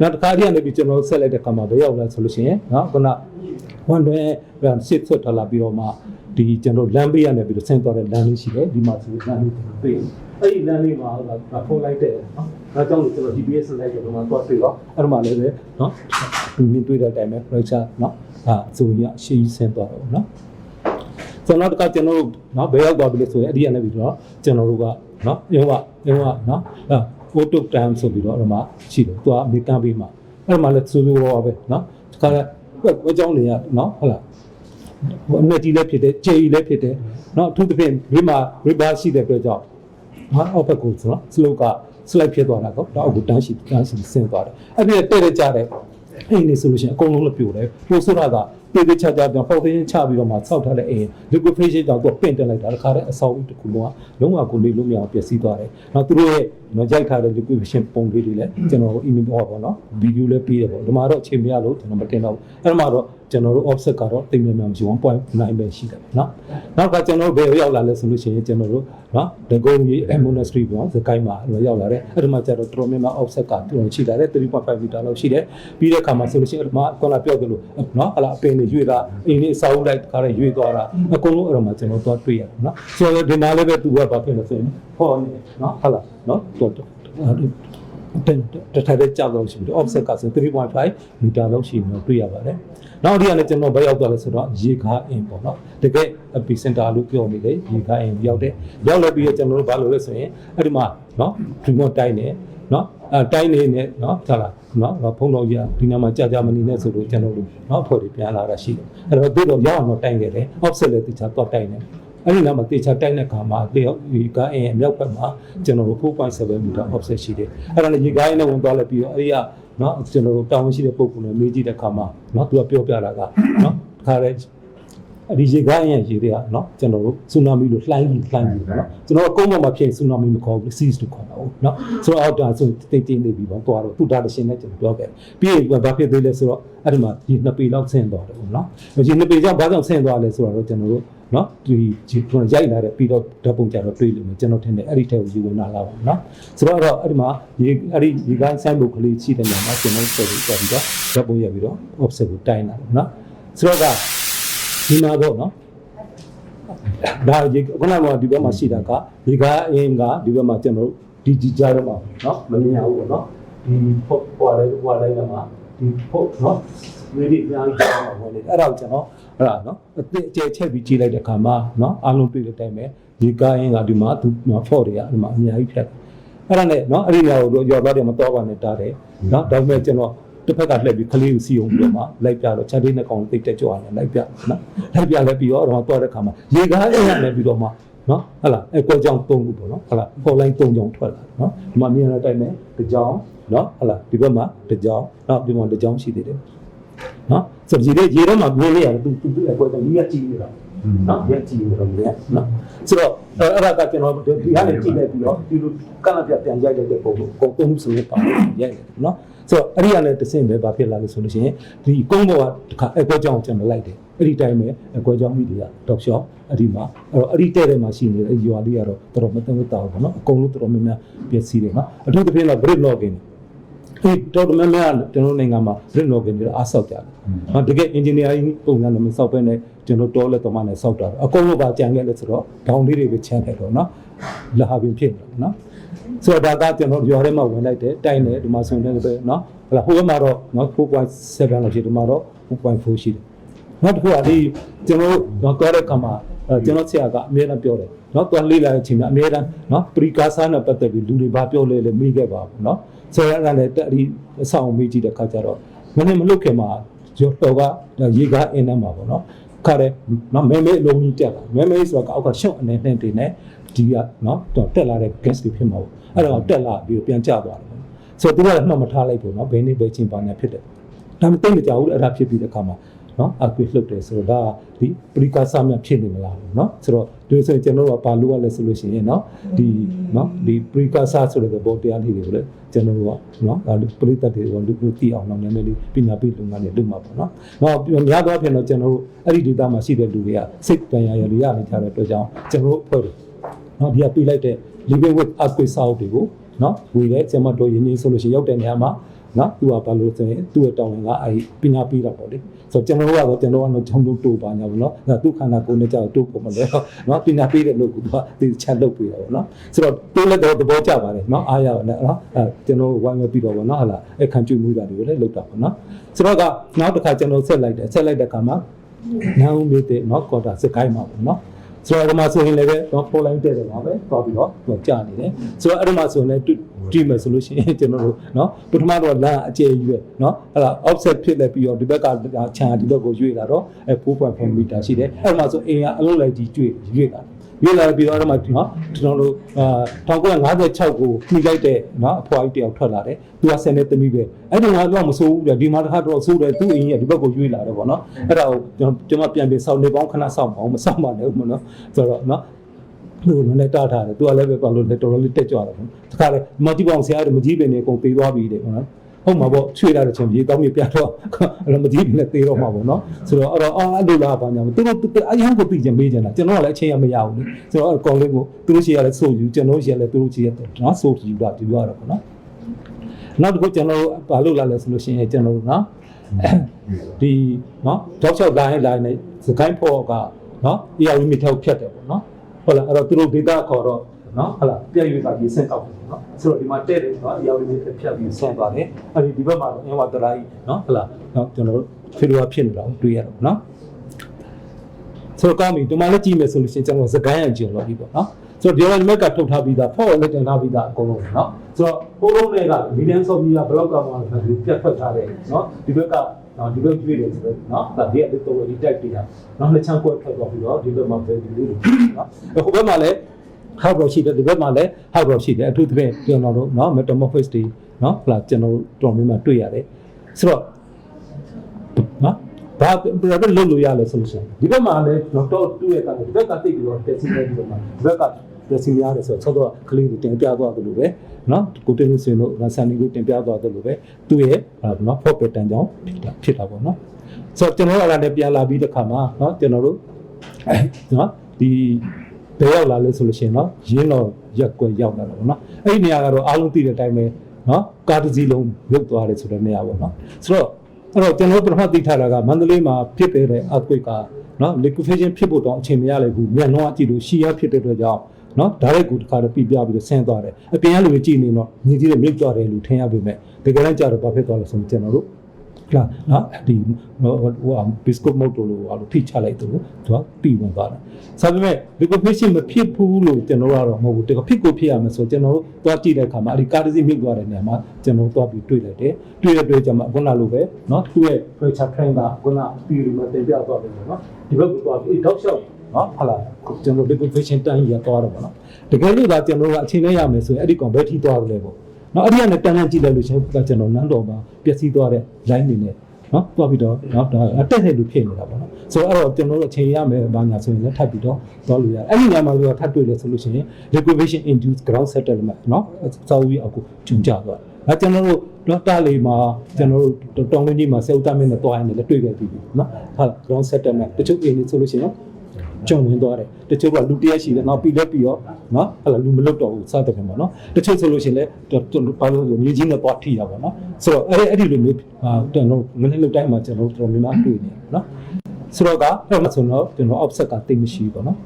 နောက်တစ်ခါတည်းကနေပြီးကျွန်တော်ဆက်လိုက်တဲ့ခါမှာဘယ်ရောက်လဲဆိုလို့ရှိရင်နော်ခုနဝန်တွဲစစ်ဆွတ်ထလာပြီးတော့မှဒီကျွန်တော်လမ်းပေးရနေပြီးတော့ဆင်းသွားတဲ့လမ်းလေးရှိတယ်ဒီမှာဆိုလမ်းလေးကျွန်တော်တွေ့အဲ့ဒီလမ်းလေးမှာဟိုဖုန်းလိုက်တဲ့နော်အဲကြောင့်ကျွန်တော် GPS လိုက်တဲ့တော့မှသွားတွေ့တော့အဲ့ဒီမှာလည်းပဲနော်ဒီမြင်တွေ့တဲ့အတိုင်းပဲ pressure နော်အာဆိုရင်အရှိကြီးဆင်းသွားတော့နော်ကျွန်တော်တို့ကကျွန်တော်တို့နော်ဘယ်ရောက်သွားပြီလဲဆိုရင်အဲ့ဒီကနေပြီးတော့ကျွန်တော်တို့ကနော်ရုံးကရုံးကနော် အဲ photo time ဆိုပြီးတော့အဲ့မှာရှိတယ်သူကအမေကန်ပေးမှာအဲ့မှာလည်းဆိုလိုတော့ပဲနော်ဒီခါကဝက်ကြောင်းနေရနော်ဟုတ်လားဟိုအမြက်ကြီးလည်းဖြစ်တယ်ကျေကြီးလည်းဖြစ်တယ်နော်အထူးသဖြင့်ဒီမှာ river ရှိတဲ့အတွက်ကြောင့်ဟာအောက်ဘက်ကိုဆိုတော့ slope က slide ဖြစ်သွားတာကောတော့အောက်ကိုတန်းရှိတန်းရှိဆင်းသွားတယ်အဲ့ဒီတဲ့တဲ့ကြတဲ့အိမ်နေဆိုလို့ရှိရင်အကုန်လုံးလည်းပြိုတယ်ပြိုဆိုတာက တေးသေးချာချာပြန် foundation ချပြီးတော့မှဆောက်ထားတဲ့အိမ် liquefaction ကြောင့်သူကပင့်တက်လိုက်တာတခါတည်းအဆောက်အဦတစ်ခုလုံးကလုံးဝကိုနေလို့မရအောင်ပျက်စီးသွားတယ်နောက်သူတို့ရဲ့နော်ရိုက်ထားတဲ့ liquefaction ပုံလေးတွေလည်းကျွန်တော် email ဟောပါတော့ video လည်းပေးတယ်ပေါ့ဒီမှာတော့အချိန်မရလို့ကျွန်တော်မတင်တော့ဘူးအဲ့ဒီမှာတော့ ကျွန်တော်တို့ offset ကတော့တိတ်မြတ်မြတ်မရှိ1.9ပဲရှိတယ်ပေါ့နော်နောက်ကကျွန်တော်တို့ဘယ်ရောက်လာလဲဆိုလို့ရှိရင်ကျွန်တော်တို့နော်ဒဂုံကြီး monastery ပေါ့စကိုင်းမှာရောက်လာတယ်အဲ့ဒီမှာကျတော့တော်တော်များများ offset ကတော်ရှိလာတယ်3.5 meter လောက်ရှိတယ်ပြီးတဲ့အခါမှာဆိုလို့ရှိရင်အဲ့ဒီမှာကောလာပြောက်တယ်လို့နော်ဟလာအပင်တွေရွေ့တာအင်းလေးအစာအုပ်လိုက်တခါတည်းရွေ့သွားတာအကုန်လုံးအဲ့တော့မှကျွန်တော်သွားတွေ့ရတယ်နော်ဆိုတော့ဒီနားလေးပဲသူကဘာဖြစ်လဲဆိုရင်ဟောနေနော်ဟလာနော်တော်တော်တဲ့ တထတဲ့ကြောက်လို့ရှိပြီ offset ကဆို3.5 meter လောက်ရှိနေတွေ့ရပါတယ်။နောက်ဒီကလည်းကျွန်တော်ဘယ်ရောက်သွားလဲဆိုတော့ရေခါအင်းပေါ့နော်။တကယ် epicenter လို့ပြောနေတယ်ရေခါအင်းရောက်တယ်။ရောက်လာပြီးတော့ကျွန်တော်တို့ဘာလုပ်လဲဆိုရင်အဲ့ဒီမှာနော် remote တိုင်းနေနော်အဲတိုင်းနေနဲ့နော်ဟုတ်လားနော်ဖုန်းတော်ကြီးဒီနားမှာကြာကြာမနေနဲ့ဆိုလို့ကျွန်တော်တို့နော်အဖွဲ့တွေပြန်လာတာရှိတယ်။အဲ့တော့တို့တော့ရအောင်တော့တိုင်းခဲ့တယ် offset လည်းတခြားတော့တိုင်းတယ်။ အဲ့ဒီနောက်မှာတေချာတိုက်တဲ့ခါမှာတေဒီကားအင်းအမြောက်ဘက်မှာကျွန်တော်တို့4.7 meter offset ရှိတယ်။အဲ့ဒါလည်းရေကားရင်းနဲ့ဝင်သွားလဲပြီးတော့အဲ့ဒီကနော်ကျွန်တော်တို့တောင်းရှိတဲ့ပုံကူနဲ့မေးကြည့်တဲ့ခါမှာနော်သူကပြောပြတာကနော်ခါရဲအဲ့ဒီရေကားရင်းရေတွေကနော်ကျွန်တော်တို့ဆူနာမီလို့လှိုင်းကြီးလှိုင်းကြီးနော်ကျွန်တော်ကကုန်းပေါ်မှာဖြစ်ဆူနာမီမခေါ်ဘူး seas လို့ခေါ်တာဟုတ်နော်ဆိုတော့အောက်တာဆိုတိတ်တိတ်နေပြီပေါ့သွားတော့သူတာတရှင်နဲ့ကျွန်တော်ပြောခဲ့ပြီးရင်ဘာဖြစ်သေးလဲဆိုတော့အဲ့ဒီမှာဒီနှစ်ပေလောက်ဆင်းသွားတယ်ပေါ့နော်ဒီနှစ်ပေကြောင့်ဘာကြောင့်ဆင်းသွားလဲဆိုတော့ကျွန်တော်တို့ နော်ဒီကျွန်တော်ရိုက်လာတဲ့ပြီးတော့ဓာတ်ပုံကြတော့တွေးလို့မယ်ကျွန်တော်ထင်တယ်အဲ့ဒီထဲကိုယူဝင်လာလာပါနော်ဆိုတော့အဲ့ဒီမှာဒီအဲ့ဒီဒီကိုင်းဆိုင်ဘုတ်ကလေးရှိတဲ့နေရာမှာကျွန်တော်ဆက်ပြီးတော့ပြီးတော့ဓာတ်ပုံရပြီးတော့ offset ကိုတိုင်းလာတယ်နော်ဆိုတော့ကဒီမှာပေါ့နော်ဒါဒီခုနကဒီဘက်မှာရှိတာကဒီကအင်းကဒီဘက်မှာကျွန်တော်ဒီဒီကြားတော့မှာနော်မမြင်ရဘူးပေါ့နော်ဒီဖို့ပွားလေးပွားလေးမှာ ဒီဖို့နော်ဝေဒီအများကြီးကျောင်းမှာဝင်နေအဲ့ဒါကိုကျွန်တော်အဲ့ဒါနော်အစ်အကျဲချက်ပြီးကြည့်လိုက်တဲ့အခါမှာနော်အားလုံးတွေ့တဲ့အတိုင်းပဲဒီကားအင်းကဒီမှာသူဖော့တွေကဒီမှာအများကြီးဖြတ်အဲ့ဒါနဲ့နော်အဲ့ဒီနေရာကိုရောသွားတယ်မတော်ပါနဲ့တားတယ်နော်ဒါပေမဲ့ကျွန်တော်တစ်ဖက်ကလှည့်ပြီးခလေးကိုစီအောင်ပြီးတော့မှလိုက်ပြတော့ချက်လေးနဲ့ကောင်တိတ်တက်ကြွရတယ်လိုက်ပြနော်လိုက်ပြလဲပြီးတော့တော့သွားတဲ့ခါမှာရေကားအင်းရလည်းပြီးတော့မှနော်ဟလာအဲကွက်ကြောင်၃ခုပေါ့နော်ဟလာပေါ်လိုင်း၃ကြောင်ထွက်လာနော်ဒီမှာမြင်ရတဲ့အတိုင်းပဲတစ်ကြောင် နော်ဟလာဒီဘက်မှာတစ်ကြောင်နောက်ဒီမှာတစ်ကြောင်ရှိသေးတယ်နော်ဆိုတော့ရေရေထဲမှာမြင်နေရတယ်သူသူအကွက်ကြောင်ကြီးကကြည့်နေတာနော်ရက်ကြည့်နေတော့မြင်နော်ဆိုတော့အဲ့ဒါကကျွန်တော်ဒီကနေကြည့်လိုက်ပြီးတော့ဒီလိုကန့်လန့်ပြပြန်ရိုက်လိုက်တဲ့ပုံကိုကုန်သုံးဆိုရင်ပါရိုက်တယ်နော်ဆိုတော့အဲ့ဒီကလည်းတစ်ဆင့်ပဲဘာဖြစ်လာလို့ဆိုလို့ရှိရင်ဒီကုန်းပေါ်ကတခါအကွက်ကြောင်ကျွန်တော်လိုက်တယ်အဲ့ဒီတိုင်းပဲအကွက်ကြောင်မိတွေကတောက်လျှောက်အဲ့ဒီမှာအဲ့တော့အဲ့ဒီတဲ့ထဲမှာရှိနေတဲ့ရွာလေးကတော့တော်တော်မတမတောက်ဘူးနော်အကုန်လုံးတော်တော်များများပျက်စီးတယ်နော်အထူးသဖြင့်တော့ grid logging ဒီတော်တော်များများကျွန်တော်နိုင်ငံမှာ grid logging တွေအားဆောက်ကြတယ်။နော်တကယ် engineering ပုံစံနဲ့မဆောက်ဘဲနဲ့ကျွန်တော်တော်လက်တော်မနဲ့ဆောက်တာအကုန်လုံးပါကြံခဲ့လဲဆိုတော့ဒေါင်လေးတွေပဲချမ်းတယ်တော့နော်။လာဟာပင်ဖြစ်တယ်နော်။ဆိုတော့ဒါကကျွန်တော်ရွာထဲမှာဝင်လိုက်တယ်တိုင်းတယ်ဒီမှာဆိုရင်လည်းပဲနော်။ဟလာဟိုဘက်မှာတော့နော်4.7လောက်ရှိဒီမှာတော့4.4ရှိတယ်။နောက်တစ်ခုကဒီကျွန်တော်တော့တော်တဲ့ကမှာအဲ ကျွန်တော်ဆရာကအမြဲတမ်းပြောတယ်နော်တော်လေးလာတဲ့အချိန်မှာအမြဲတမ်းနော်ပရီကာဆာနဲ့ပတ်သက်ပြီးလူတွေဘာပြောလဲလဲမေးခဲ့ပါဘူးနော်ဆိုတော့အဲ့ဒါလည်းတက်ဒီအဆောင်မေးကြည့်တဲ့ခါကျတော့မနေ့မလွတ်ခင်မှာကျော်တော်ကရေကားအင်းထဲမှာပေါ့နော်ခါတယ်နော်မဲမဲအလုံးကြီးတက်လာမဲမဲဆိုတော့အောက်ကရှုပ်အနေနဲ့တင်နေဒီကနော်တော့တက်လာတဲ့ gas တွေဖြစ်မှာပေါ့အဲ့တော့တက်လာပြီးပြန်ကျသွားတယ်ဆိုတော့သူကလည်းမှတ်မထားလိုက်ဘူးနော်ဘယ်နေ့ပဲချင်းပါညာဖြစ်တယ်ဒါမှတိတ်မကြဘူးအဲ့ဒါဖြစ်ပြီးတဲ့ခါမှာ နော်အကွေလှုပ်တယ်ဆိုတော့ဒါဒီပရိကာဆာမြဖြစ်နေမလားเนาะဆိုတော့ဒီဆိုရင်ကျွန်တော်တို့ကဘာလို့ရလဲဆိုလို့ရှိရင်เนาะဒီเนาะဒီပရိကာဆာဆိုတဲ့ဘောတရားလေးတွေကိုလည်းကျွန်တော်တို့ကเนาะဒါပရိသတ်တွေကိုလူလူသိအောင်တော့နည်းနည်းလေးပညာပေးလုပ်ငန်းတွေလုပ်မှာပေါ့เนาะနောက်များသောအားဖြင့်တော့ကျွန်တော်တို့အဲ့ဒီဒေတာမှာရှိတဲ့လူတွေကစိတ်တန်ရာရလေးရနေကြတဲ့အတွက်ကြောင့်ကျွန်တော်တို့အဖွဲ့တွေเนาะဒီကပေးလိုက်တဲ့ living with earthquake စာအုပ်တွေကိုเนาะဝေတဲ့ကျွန်မတို့ရင်းရင်းဆိုလို့ရှိရင်ရောက်တဲ့နေရာမှာ နော်သူကဘာလို့ဆိုရင်သူ့ရဲ့တောင်းဝင်ကအဲဒီပညာပေးတာပေါ့လေဆိုတော့ကျွန်တော်တို့ကတော့ကျွန်တော်ကတော့ချုံလို့တိုးပါညာပေါ့နော်ဒါသူ့ခန္ဓာကိုယ်နဲ့ကြောက်တိုးပုံမလဲနော်ပညာပေးတဲ့လို့ကသူကဒီချက်လုပ်ပေးတာပေါ့နော်ဆိုတော့တိုးလက်တော့သဘောကျပါတယ်နော်အားရပါတယ်နော်အဲကျွန်တော်ဝိုင်းဝဲပြီးတော့ပေါ့နော်ဟာလာအခန့်ကျွေးမှုတာတွေကိုလည်းလုပ်တာပေါ့နော်ဆိုတော့ကနောက်တစ်ခါကျွန်တော်ဆက်လိုက်တယ်ဆက်လိုက်တဲ့အခါမှာနောင်မြေတဲ့နော်ကော်တာစကိုင်းမှာပေါ့နော် ဆိုတော့အဲ့ဒီမှာဆိုရင်လည်းပဲတော့ပေါ်လိုင်းတဲ့တယ်ပါပဲသွားပြီးတော့ဟိုကြာနေတယ်ဆိုတော့အဲ့ဒီမှာဆိုရင်လည်းကြည့်မယ်ဆိုလို့ရှိရင်ကျွန်တော်တို့เนาะပထမတော့လမ်းအကျယ်ကြီးပဲเนาะအဲ့ဒါ offset ဖြစ်လက်ပြီးတော့ဒီဘက်ကခြံဒီဘက်ကိုရွေ့လာတော့အဲ4.4 meter ရှိတယ်အဲ့ဒီမှာဆိုအင်ကအလုံးလိုက်ကြီးကျွေ့ရွေ့လာတယ် လေ့လာပြီးတော့အဲ့မှာနော်ကျွန်တော်တို့အာ1956ကိုနှိလိုက်တဲ့နော်အဖွားကြီးတယောက်ထွက်လာတယ်သူကဆယ်နှစ်သမီးပဲအဲ့ဒီကတော့မဆိုးဘူးလေဒီမှာတစ်ခါတော့ဆိုးတယ်သူ့အိမ်ကြီးကဒီဘက်ကိုရွေ့လာတယ်ပေါ့နော်အဲ့ဒါကိုကျွန်တော်ပြန်ပြီးစောင့်နေပေါင်းခဏစောင့်ပါအောင်မစောင့်ပါနဲ့ဘူးနော်ဆိုတော့နော်သူကလည်းတားထားတယ်သူကလည်းပဲပါလို့တော်တော်လေးတက်ကြွတယ်ပေါ့ဒါခါလေမတိပေါင်းဆရာတို့မကြီးပင်နေအကုန်ပေးသွားပြီတဲ့ပေါ့နော် ဟုတ်မှာပေါ့ချွေလာတဲ့ချိန်ကြီးတောင်းပြပြတော့အဲ့တော့မကြည့်ပင်နဲ့သေးတော့မှာပေါ့နော်ဆိုတော့အဲ့တော့အော်အဲ့လိုလားဘာညာမသူတို့အရင်ကသိချင်မေးကြတာကျွန်တော်ကလည်းအချိန်ရမရဘူးလေဆိုတော့အဲ့ကောင်းလေးကိုသူတို့ရှိရလဲဆိုယူကျွန်တော်ရှိရလဲသူတို့ရှိရနော်ဆိုယူတာဒီပြောရတော့ပေါ့နော်နောက်တစ်ခုကျွန်တော်ဘာလို့လာလဲဆိုလို့ရှိရင်ကျွန်တော်တို့နော်ဒီနော်တောက်လျှောက်လိုင်းလိုင်းနဲ့စကိုင်းဖို့ကနော် ER မိထောက်ဖြတ်တယ်ပေါ့နော်ဟုတ်လားအဲ့တော့သူတို့ data ခေါ်တော့ နော်ဟုတ်လားပြည့်ရွေးတာကြီးဆင့်ကောက်တယ်နော်ဆိုတော့ဒီမှာတဲ့တယ်နော်အရာလေးတွေဖြတ်ပြီးဆင့်သွားတယ်အဲ့ဒီဒီဘက်မှာတော့အင်ဝါတရာကြီးနော်ဟုတ်လားနော်ကျွန်တော်တို့ဖေလိုဝါဖြစ်နေတာကိုတွေ့ရတော့နော်ဆိုတော့ကောင်းပြီဒီမှာလည်းကြည့်မယ်ဆိုလို့ရှိရင်ကျွန်တော်စကိုင်းရကျင်လို့ဒီပေါ့နော်ဆိုတော့ဒီလိုမြက်ကထုတ်ထားပြီးသားဖော့လည်းတင်ထားပြီးသားအကုန်လုံးနော်ဆိုတော့ဟိုလုံးတွေကမီဒီယံဆော့ပြီးသားဘလော့ကမှာပြတ်ထွက်ထားတယ်နော်ဒီဘက်ကနော်ဒီဘက်ကြည့်တယ်ဆိုတော့နော်ဒါဒီအတူတူဒီ type တွေဟာနော်နှစ်ချမ်းကွက်ထွက်သွားပြီးတော့ဒီဘက်မှာပဲဒီလိုနော်ဟိုဘက်မှာလည်း ဟောက်တော့ရှိတယ်ဒီဘက်မှာလည်းဟောက်တော့ရှိတယ်အထူးသဖြင့်ကျွန်တော်တို့เนาะ metamorphosis တွေเนาะဟလာကျွန်တော်တို့တော်များများတွေ့ရတယ်ဆိုတော့เนาะဘာဘယ်လိုလုပ်လို့ရလဲဆိုလို့ရှိရင်ဒီဘက်မှာလည်းတော့တော့တူရဲ့ကနေဒီဘက်ကတိတ်ပြီးတော့တက်စီနေပြီးတော့မှာဒီဘက်ကတက်စီများတယ်ဆိုတော့သောတော့ကလေးတွေတင်ပြသွားတယ်လို့ပဲเนาะကိုတင်လို့ဆိုရင်တို့ဆန်နီကိုတင်ပြသွားတယ်လို့ပဲသူ့ရဲ့เนาะ pop pattern ကြောင့်ဖြစ်တာဖြစ်တာပေါ့เนาะဆိုတော့ကျွန်တော်တို့အဲ့ဒါနဲ့ပြန်လာပြီးတဲ့ခါမှာเนาะကျွန်တော်တို့เนาะဒီ ဘယ်ရောက်လာလဲဆိုလို့ရှိရင်တော့ရင်းတော့ရက်ကွက်ရောက်လာတာပေါ့နော်အဲ့ဒီနေရာကတော့အားလုံးသိတဲ့အတိုင်းပဲနော်ကားတစ်စီးလုံးရုပ်သွားတယ်ဆိုတဲ့နေရာပေါ့နော်ဆိုတော့အဲ့တော့ကျွန်တော်တို့ပထမသိထားတာကမန္တလေးမှာဖြစ်တဲ့ earthquake ကနော် liquefaction ဖြစ်ဖို့တော့အချိန်မရလိုက်ဘူးမြန်လုံးအကြည့်လို့ရှီယာဖြစ်တဲ့အတွက်ကြောင့်နော်ဒါရိုက်ကိုတခါတော့ပြပြပြီးတော့ဆင်းသွားတယ်အပြင်ကလူတွေကြည့်နေတော့ညီကြီးတွေမြုပ်သွားတယ်လို့ထင်ရပေမဲ့တကယ်တမ်းကျတော့ဘာဖြစ်သွားလဲဆိုရင်ကျွန်တော်တို့ ကလာနော်ဒီဟိုဟိုဘစ်ကုတ်မုတ်တိုလိုဟာလို့ထိချလိုက်တယ်လို့သူကပြီးဝင်သွားတယ်။ဆိုပေမဲ့ liquefaction မဖြစ်ဘူးလို့ကျွန်တော်တို့ကတော့မဟုတ်ဘူးတကယ်ဖြစ်ကိုဖြစ်ရမယ်ဆိုကျွန်တော်တို့သွားကြည့်တဲ့အခါမှာအဲဒီကားတစ်စီးမြုပ်သွားတဲ့နေရာမှာကျွန်တော်တို့သွားပြီးတွေ့လိုက်တယ်။တွေ့ရတွေ့ကြမှာခုနလိုပဲနော်သူ့ရဲ့ pressure train ကခုန theory မှာတင်ပြသွားတယ်နော်ဒီဘက်ကိုသွားပြီးတောက်လျှောက်နော်ဟာလာကျွန်တော် liquefaction တန်းကြီးရသွားတော့ဗောနော်တကယ်လို့ဒါကျွန်တော်တို့ကအချိန်နဲ့ရမယ်ဆိုရင်အဲ့ဒီကောင်ဘယ်ထိသွားတယ်လဲပေါ့ နော်အဲ့ဒီကနေတန်းတန်းကြည့်လိုက်လို့ရှင်ကကျွန်တော်နန်းတော်မှာပျက်စီးသွားတဲ့ line တွေနဲ့နော်သွားပြီးတော့နော်ဒါအတက်တဲ့လူဖြစ်နေတာပေါ့နော်ဆိုတော့အဲ့တော့ကျွန်တော်တို့အချိန်ရမယ်ဘာညာဆိုရင်လည်းထပ်ပြီးတော့သွားလို့ရတယ်အဲ့ဒီနေရာမှာလို့ထပ်တွေ့လဲဆိုလို့ရှိရင် liquefaction induced ground settlement နော်စောက်ဝီအောက်ကိုကျုံကျသွားတယ်အဲကျွန်တော်တို့တော့တားလေးမှာကျွန်တော်တို့တောင်လင်းကြီးမှာစေဥတမင်းနဲ့တွားရင်လည်းတွေ့ခဲ့ပြီးပြီနော်ဟုတ်လား ground settlement တချို့အိမ်နေဆိုလို့ရှိရင် ကျုံဝင်သွားတယ်တချို့ကလူတရက်ရှိတယ်နောက်ပြီးလက်ပြီးတော့နော်ဟလာလူမလွတ်တော့ဘူးစသဖြင့်ပေါ့နော်တချို့ဆိုလို့ရှိရင်လည်းဘာလို့လဲမြေကြီးနဲ့သွားထိတာပေါ့နော်ဆိုတော့အဲ့အဲ့ဒီလိုမျိုးကျွန်တော်မနေ့လောက်တိုင်းမှာကျွန်တော်တို့တော်များများတွေ့နေတယ်နော်ဆိုတော့ကအဲ့မှာဆိုတော့ကျွန်တော် offset ကတိတ်မရှိဘူးပေါ့နော်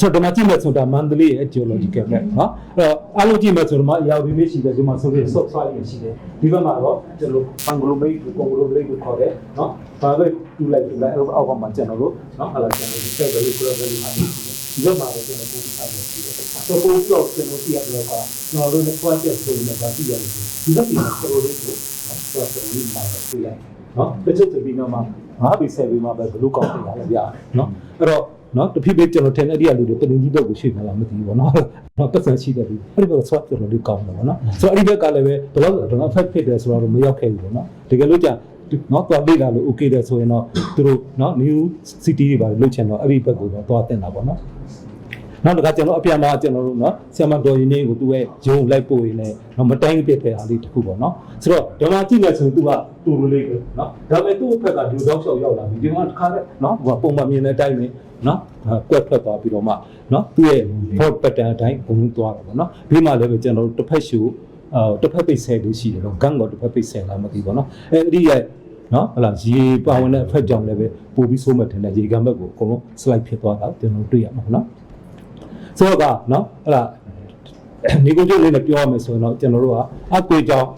ဆိုတော့ဒီမှာကြည့်မယ်ဆိုတာမန္တလေးရဲ့ geological map နော်အဲ့တော့အားလုံးကြည့်မယ်ဆိုတော့မအရာဝီမေးရှိတယ်ဒီမှာဆိုရင် soft soil တွေရှိတယ်ဒီဘက်မှာတော့ကျွန်တော် conglomerate ကို conglomerate ကိုခေါ်တယ်နော်ဘာပဲတူလိုက်တူလိုက်အဲ့အောက်ကမှာကျွန်တော်တို့နော်အဲ့ဒါကျွန်တော်တို့ set value cross value မှာရှိတယ်ဒီဘက်မှာတော့ကျွန်တော်ပုံစံမျိုးရှိတယ်ဆိုတော့ပုံတော့ကျွန်တော်ကြည့်ရတော့ကကျွန်တော်တို့နဲ့ project ဆိုရင်ဒါကြည့်ရတယ်ဒီဘက်မှာကျွန်တော်တို့ကိုနော်ဆိုတော့ဒီမှာတော့တွေ့ရတယ်နော်တချို့ဆိုပြီးတော့မှငါးပြီးဆယ်ပြီးမှပဲဘလူးကောင်းပြရလဲပြရတယ်နော်အဲ့တော့ နော်တဖြည်းဖြည်းကျွန်တော်ထင်အဲ့ဒီအလူတွေတင်ကြီးတော့ကိုရှိခါလာမသိဘူးပေါ့နော်နော်ပတ်စံရှိတယ်ဒီအဲ့ဒီဘက်က swap ကျွန်တော်တို့ကောင်းတယ်ပေါ့နော်ဆိုတော့အဲ့ဒီဘက်ကလည်းပဲဘယ်တော့တော့ effect ဖြစ်တယ်ဆိုတော့မရောက်ခဲ့ဘူးပေါ့နော်တကယ်လို့ကြာနော်သွားလေ့လာလို့ okay တယ်ဆိုရင်တော့သူတို့နော် new city တွေပါလို့ချင်တော့အဲ့ဒီဘက်ကိုတော့သွားတင်တာပေါ့နော် နောက်တစ်ခါကျွန်တော်အပြန်မှာကျွန်တော်တို့နော်ဆီယမဒေါ်ယူနေကိုသူ့ရဲ့ရုံလိုက်ပို့ရင်းနဲ့တော့မတိုင်းပြတဲ့ဟာလေးတစ်ခုပေါ့နော်ဆိုတော့ဒေါ်လာကြည့်လိုက်ဆိုသူကတူလိုလေးပဲနော်ဒါပေမဲ့သူ့ဘက်ကဒူတော့ဆောက်ရောက်လာပြီဒီမှာတစ်ခါတည်းနော်ဟိုကပုံမှန်မြင်တဲ့အတိုင်းပဲနော်ကွက်ထွက်သွားပြီးတော့မှနော်သူ့ရဲ့ board pattern အတိုင်းဘုံလုံးသွားတာပေါ့နော်ပြီးမှလည်းပဲကျွန်တော်တို့တစ်ဖက်ရှူအော်တစ်ဖက်ပိတ်ဆဲလို့ရှိတယ်တော့ဂန်ကောတစ်ဖက်ပိတ်ဆဲလာမသိဘူးနော်အဲ့ဒီရဲ့နော်ဟလာရေပါဝင်တဲ့အဖက်ကြောင့်လည်းပဲပို့ပြီးဆိုးမဲ့ထင်တဲ့ရေကံဘက်ကိုအကုန်လုံး slide ဖြစ်သွားတာကျွန်တော်တွေ့ရမှာနော် ဆိုတော့ကနော်ဟလာနေကိုကျိုးလေးနဲ့ပြောရမယ်ဆိုရင်တော့ကျွန်တော်တို့ကအကွေကြောင့်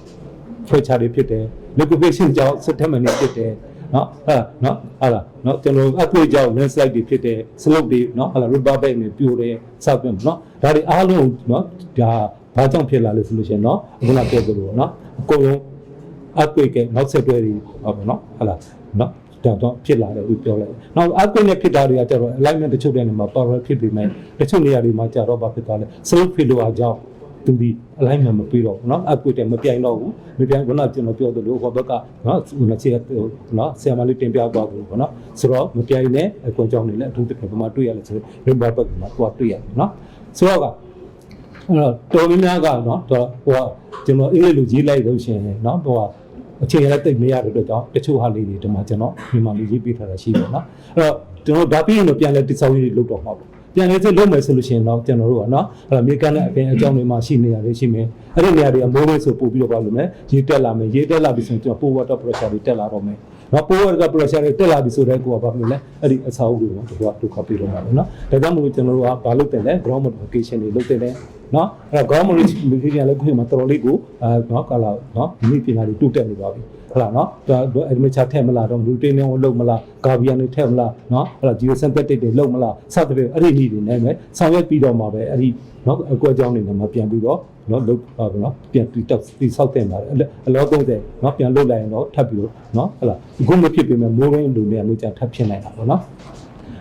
ဖွဲ့ချတွေဖြစ်တယ် liquidation ကြောင့် settlement တွေဖြစ်တယ်နော်အဲ့ဒါနော်အဲ့ဒါနော်ကျွန်တော်အကွေကြောင့် landslide တွေဖြစ်တယ် slope တွေနော်အဲ့ဒါ river bank တွေပြိုတယ်စသဖြင့်နော်ဒါတွေအားလုံးနော်ဒါဘာကြောင့်ဖြစ်လာလဲဆိုလို့ရှိရင်နော်အခုနပြောသလိုနော်အကုန်လုံး earthquake ကနောက်ဆက်တွဲတွေဟုတ်ပါနော်ဟုတ်လားနော် ဒါတော့ဖြစ်လာတယ်ဦးပြောလိုက်။နောက် earthquake နဲ့ဖြစ်တာတွေကကျတော့ alignment တချို့တဲ့နေရာမှာ power ဖြစ်ပြီးမယ်တချို့နေရာတွေမှာကျတော့ဘာဖြစ်သွားလဲ slope failure ကြောင့်သူဒီ alignment မပြီးတော့ဘူးเนาะ earthquake တဲ့မပြိုင်တော့ဘူးမပြိုင်ခုနကကျွန်တော်ပြောသလိုဟိုဘက်ကเนาะခုနချေเนาะဆရာမလေးတင်ပြသွားဘူးပေါ့เนาะဆိုတော့မပြိုင်နဲ့အကွန်ကြောင့်နေလဲအထူးသဖြင့်ဘယ်မှာတွေ့ရလဲဆိုတော့ river bank မှာသွားတွေ့ရတယ်เนาะဆိုတော့က အဲ့တော့တော်များများကနော်တော့ဟိုကကျွန်တော်အင်္ဂလိပ်လိုရေးလိုက်လို့ရှိရင်နော်ဟိုက အချိန်ရတဲ့တိတ်မရတဲ့အတွက်ကြောင့်တချို့ဟာလေးတွေဒီမှာကျွန်တော်မြန်မာလိုရေးပေးထားတာရှိတယ်နော်အဲ့တော့ကျွန်တော်ဒါပြီးရင်တော့ပြန်လဲတိစောက်ရေးတွေလုပ်တော့မှာပေါ့ ပြန်လဲစစ်လုပ်မယ်ဆိုလို့ရှိရင်တော့ကျွန်တော်တို့ကနော်အဲ့တော့မြေကမ်းနဲ့အပြင်အကြောင်းတွေမှာရှိနေရလေရှိမယ်အဲ့ဒီနေရာတွေကမိုးပဲဆိုပို့ပြီးတော့ပါလို့မယ်ရေတက်လာမယ်ရေတက်လာပြီဆိုရင်ကျွန်တော် power water pressure တွေတက်လာတော့မယ်နော် power က pressure တွေတက်လာပြီဆိုတဲ့ကိုကဘာလို့လဲအဲ့ဒီအဆောက်အဦတွေကတို့ကဒုက္ခပေးတော့မှာနော်ဒါကြောင့်မို့လို့ကျွန်တော်တို့ကဘာလုပ်တယ်လဲ ground modification တွေလုပ်တယ်လဲနော်အဲ့တော့ ground modification လည်းခုမှတော်တော်လေးကိုအဲနော်ကလာနော်မိပညာတွေတိုးတက်နေပါပြီ ဟုတ်လားနော်သူအက်ဒမီချာထည့်မလားတော့လူတင်းလုံးလုံးမလားဂါဗီယန်တွေထည့်မလားနော်ဟုတ်လားဂျီယိုစင်သက်တစ်တွေလုံးမလားစသဖြင့်အဲ့ဒီနည်းတွေနဲ့ပဲဆောင်ရွက်ပြီးတော့မှပဲအဲ့ဒီနော်အကွက်ကြောင်းတွေကမှပြန်ပြီးတော့နော်လုတ်ပါဘူးနော်ပြန်တီတောက်တီဆောက်တင်ပါတယ်အလော30နော်ပြန်လုတ်လိုက်ရင်တော့ထပ်ပြီးတော့နော်ဟုတ်လားအခုမဖြစ်ပေမဲ့မိုးရင်းလူတွေကမျိုးကြထပ်ဖြစ်နိုင်တာပေါ့နော်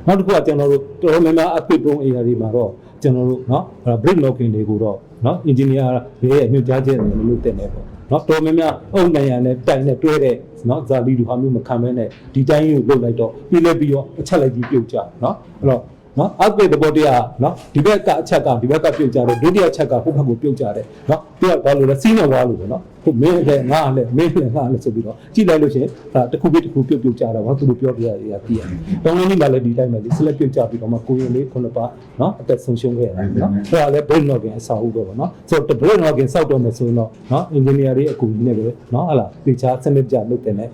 နောက်တစ်ခုကကျွန်တော်တို့တော်တော်များများအပစ်ပုံး area တွေမှာတော့ကျွန်တော်တို့နော် break locking တွေကိုတော့နော် engineer ရဲ့ညွှန်ကြားချက်နဲ့လုပ်တင်နေပေါ့ နော်တော်များများအုံနံရံနဲ့တိုင်နဲ့တွဲတဲ့နော်ဇာလီလူဟာမျိုးမခံမဲနဲ့ဒီတိုင်းကြီးကိုလုတ်လိုက်တော့ပြီးလဲပြီးတော့အချက်လိုက်ပြီးပြုတ်ကြနော်အဲ့တော့ နော်အကွေတဘောတရားနော်ဒီဘက်ကအချက်ကဒီဘက်ကပြုတ်ကြတယ်ဒုတိယအချက်ကဟိုဘက်ကိုပြုတ်ကြတယ်နော်သူကဘာလို့လဲစီးနေသွားလို့ပဲနော်ဟိုမင်းလည်းငါလည်းမင်းလည်းငါလည်းဆိုပြီးတော့ကြည့်လိုက်လို့ရှိရင်ဒါတစ်ခုပြီးတစ်ခုပြုတ်ပြုတ်ကြတာဘာသူတို့ပြောပြရရသိရတယ်တောင်းလင်းကြီးကလည်းဒီတိုင်းပဲလေဆက်လက်ပြုတ်ကြပြီးတော့မှကိုရင်လေးခုနှစ်ပါနော်အသက်ဆုံးရှုံးခဲ့ရတယ်နော်အဲ့ဒါလည်း brain logging အဆောက်အဦပဲပေါ့နော်ဆိုတော့ brain logging စောက်တော့မယ်ဆိုရင်တော့နော် engineer တွေအကူအညီနဲ့ပဲနော်ဟလာတေချာစနစ်ကြလုပ်တယ်နဲ့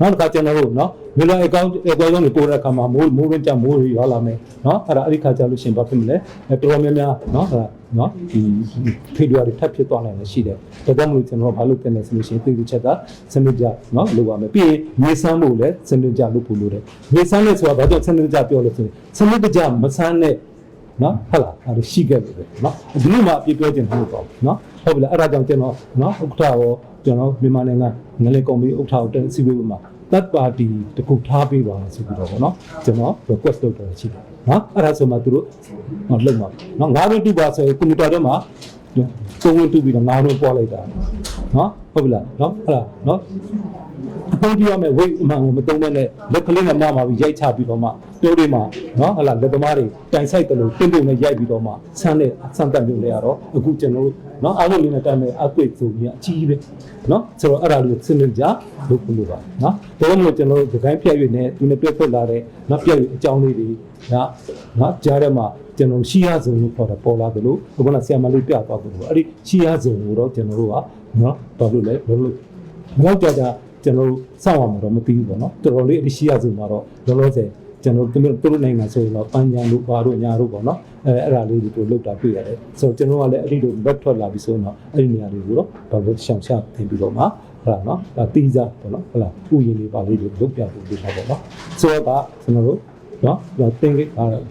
နောက်တစ်ခါကျွန်တော်တို့နော်မီလာအကောင့်အကောင့်တွေပို့တဲ့အခါမှာမိုးမိုးရင်းကြမိုးတွေရွာလာမယ်နော်အဲ့ဒါအဲ့ဒီခါကျလို့ရှင်ဘာဖြစ်မလဲအဲတော်တော်များများနော်အဲ့ဒါနော်ဒီဖေးတွေထပ်ဖြစ်သွားနိုင်တယ်ရှိတယ်ဒါကြောင့်မလို့ကျွန်တော်ဘာလုပ်တင်လဲဆိုလို့ရှိရင်သိသူချက်ကစနစ်ကြနော်လုပ်ရမယ်ပြီးရင်မြေဆန်းဖို့လည်းစနစ်ကြလုပ်ဖို့လိုတယ်မြေဆန်းလဲဆိုတာဘာကြောင့်စနစ်ကြပြောလို့ဆိုရင်စနစ်ကြမဆန်းတဲ့နော်ဟုတ်လားအဲ့ဒါရှိခဲ့တယ်ပဲနော်ဒီလိုမှအပြည့်ပြောခြင်းမဟုတ်ပါဘူးနော် ဟုတ်ပြီလားအဲ့ဒါကြောင့်ကျွန်တော်နော်ဥက္ကဋ္ဌရောကျွန်တော်မြန်မာနိုင်ငံငလေကော်မီဥက္ကဋ္ဌကိုတက်စီဝေးမှာ third party တခုထားပေးပါဆိုပြီးတော့ဗောနော်ကျွန်တော် request လုပ်တယ်ရှိတယ်နော်အဲ့ဒါဆိုမှသူတို့ဟောလုံပါနော်ငါးဝင်တူပါဆိုရင်ကွန်ပျူတာထဲမှာသုံးဝင်တူပြီးတော့ငါးဝင်ပွားလိုက်တာ နော်ဟုတ်ပြီလားနော်အဲ့ဒါနော်အပေါင်းပြရမယ် weight အမှန်ကိုမသုံးတဲ့နဲ့လက်ကလေးနဲ့မှမှာပြီးရိုက်ချပြီးတော့မှတိုးတွေမှာနော်ဟလာလက်သမားတွေတိုင်ဆိုင်တယ်လို့တင်းတင်းနဲ့ရိုက်ပြီးတော့မှဆန်းတဲ့ဆန်းတက်မျိုးတွေကတော့အခုကျွန်တော်တို့နော်အားလုံးလေးနဲ့တိုင်မဲ့အကွေ့ဆိုပြီးအကြီးပဲနော်ဆိုတော့အဲ့ဒါလေးစနစ်ကြလုပ်ဖို့လိုပါနော်ဒါကြောင့်မို့ကျွန်တော်တို့ဒီတိုင်းဖြတ်ရွေ့နဲ့ဒီနေ့တွဲထွက်လာတဲ့နော်ပြည့်ရွေ့အကြောင်းလေးတွေနော်နော်ကြားထဲမှာ ကျွန်တော်ရှီယာဇုံလို့ခေါ်တာပေါ်လာတယ်လို့ဘုရားဆရာမလေးပြသွားတယ်လို့အဲ့ဒီရှီယာဇုံကိုတော့ကျွန်တော်တို့ကနော်ဘာလို့လဲဘယ်လိုဘယ်တော့ကြာကြာကျွန်တော်တို့စောင့်ရမှာတော့မသိဘူးပေါ့နော်တော်တော်လေးအရှီယာဇုံမှာတော့လောလောဆယ်ကျွန်တော်တို့သူတို့နိုင်ငံဆိုရင်တော့ပန်းချံတို့ဘာတို့ညာတို့ပေါ့နော်အဲအဲ့ဒါလေးတွေကိုလောက်တာတွေ့ရတယ်ဆိုတော့ကျွန်တော်ကလည်းအဲ့ဒီလိုဘက်ထွက်လာပြီဆိုရင်တော့အဲ့ဒီနေရာတွေကိုတော့ဘာလို့ရှောင်ရှားတင်ပြီးတော့မှဟုတ်လားနော်ဒါတီးစားပေါ့နော်ဟုတ်လားဥယျာဉ်လေးပါလေးတွေလုတ်ပြဖို့လုပ်တာပေါ့နော်ဆိုတော့ကကျွန်တော်တို့ နော်ဒါသင်္ကေတ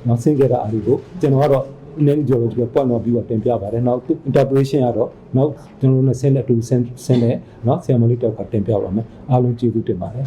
နော်ဆင်းခဲ့တာအားတွေကိုကျွန်တော်ကတော့ name geological point of view ကတင်ပြပါတယ်နောက် interpretation ကတော့နောက်ကျွန်တော်တို့နဲ့ဆင်းတဲ့အတူဆင်းဆင်းတဲ့နော်ဆရာမလေးတောက်ကတင်ပြပါမယ်အားလုံးကျေးဇူးတင်ပါတယ်